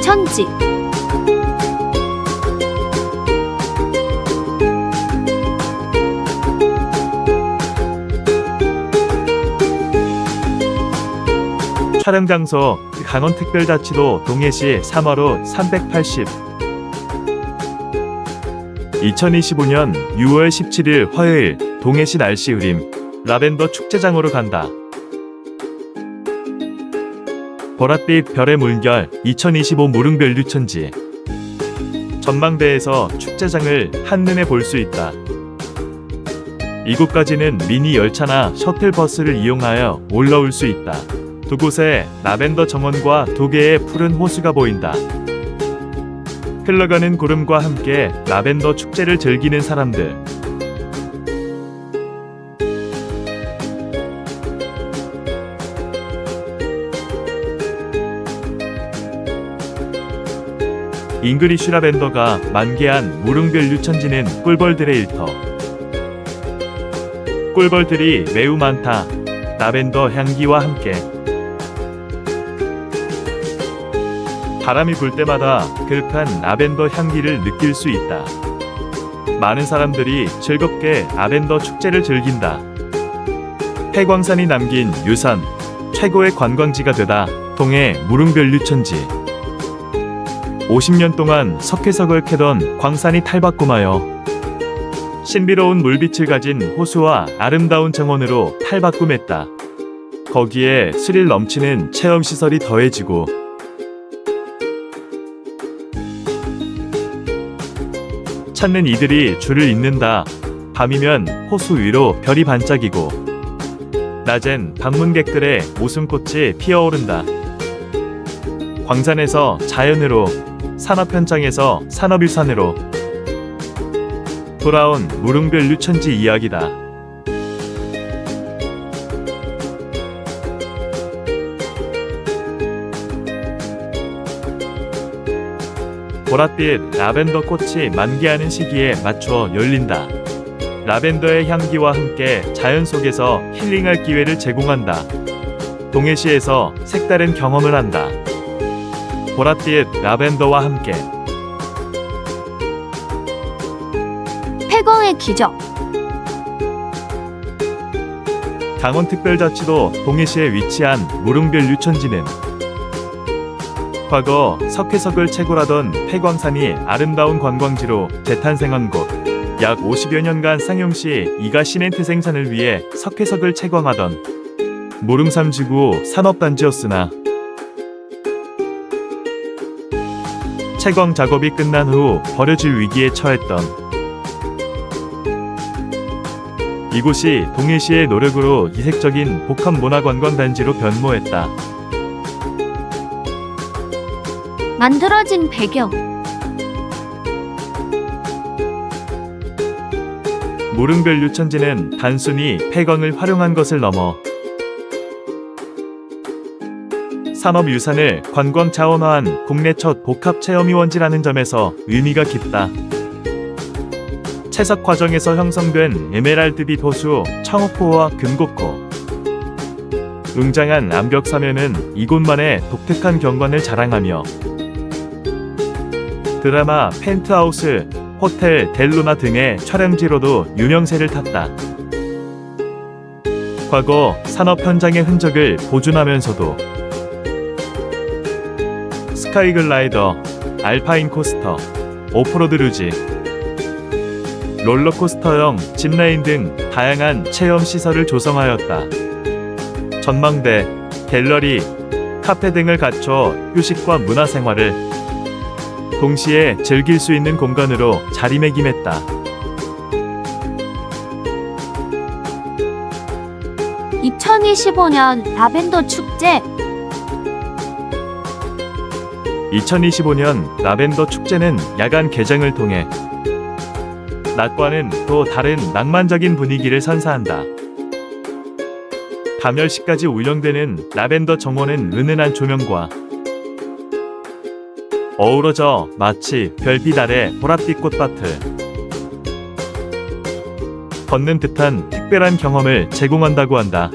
천지. 촬영 장소 강원특별자치도 동해시 3월호 380 2025년 6월 17일 화요일 동해시 날씨 흐림 라벤더 축제장으로 간다. 보랏빛 별의 물결 2025 무릉별 유천지 전망대에서 축제장을 한눈에 볼 수 있다. 이곳까지는 미니 열차나 셔틀버스를 이용하여 올라올 수 있다. 두 곳에 라벤더 정원과 두 개의 푸른 호수가 보인다. 흘러가는 구름과 함께 라벤더 축제를 즐기는 사람들. 잉그리쉬 라벤더가 만개한 무릉별 유천지는 꿀벌들의 일터. 꿀벌들이 매우 많다. 라벤더 향기와 함께 바람이 불 때마다 그윽한 라벤더 향기를 느낄 수 있다. 많은 사람들이 즐겁게 라벤더 축제를 즐긴다. 해광산이 남긴 유산, 최고의 관광지가 되다. 동해 무릉별 유천지. 50년 동안 석회석을 캐던 광산이 탈바꿈하여 신비로운 물빛을 가진 호수와 아름다운 정원으로 탈바꿈했다. 거기에 스릴 넘치는 체험 시설이 더해지고 찾는 이들이 줄을 잇는다. 밤이면 호수 위로 별이 반짝이고 낮엔 방문객들의 웃음꽃이 피어오른다. 광산에서 자연으로 산업 현장에서 산업유산으로 돌아온 무릉별 유천지 이야기다. 보랏빛 라벤더 꽃이 만개하는 시기에 맞추어 열린다. 라벤더의 향기와 함께 자연 속에서 힐링할 기회를 제공한다. 동해시에서 색다른 경험을 한다. 보랏빛 라벤더와 함께 폐광의 기적. 강원특별자치도 동해시에 위치한 무릉별 유천지는 과거 석회석을 채굴하던 폐광산이 아름다운 관광지로 재탄생한 곳. 약 50여 년간 상용시 이가 시멘트 생산을 위해 석회석을 채광하던 무릉삼지구 산업단지였으나 채광 작업이 끝난 후 버려질 위기에 처했던 이곳이 동해시의 노력으로 이색적인 복합 문화관광 단지로 변모했다. 만들어진 배경. 무릉별 유천지는 단순히 폐광을 활용한 것을 넘어 산업유산을 관광 자원화한 국내 첫 복합 체험유원지라는 점에서 의미가 깊다. 채석 과정에서 형성된 에메랄드빛 호수 청옥호와 금곡호 웅장한 암벽 사면은 이곳만의 독특한 경관을 자랑하며 드라마 펜트하우스, 호텔 델루나 등의 촬영지로도 유명세를 탔다. 과거 산업 현장의 흔적을 보존하면서도 스카이글라이더, 알파인 코스터, 오프로드 루지, 롤러코스터형 짚라인 등 다양한 체험 시설을 조성하였다. 전망대, 갤러리, 카페 등을 갖춰 휴식과 문화생활을 동시에 즐길 수 있는 공간으로 자리매김했다. 2025년 라벤더 축제. 2025년 라벤더 축제는 야간 개장을 통해 낮과는 또 다른 낭만적인 분위기를 선사한다. 밤 10시까지 운영되는 라벤더 정원은 은은한 조명과 어우러져 마치 별빛 아래 보랏빛 꽃밭을 걷는 듯한 특별한 경험을 제공한다고 한다.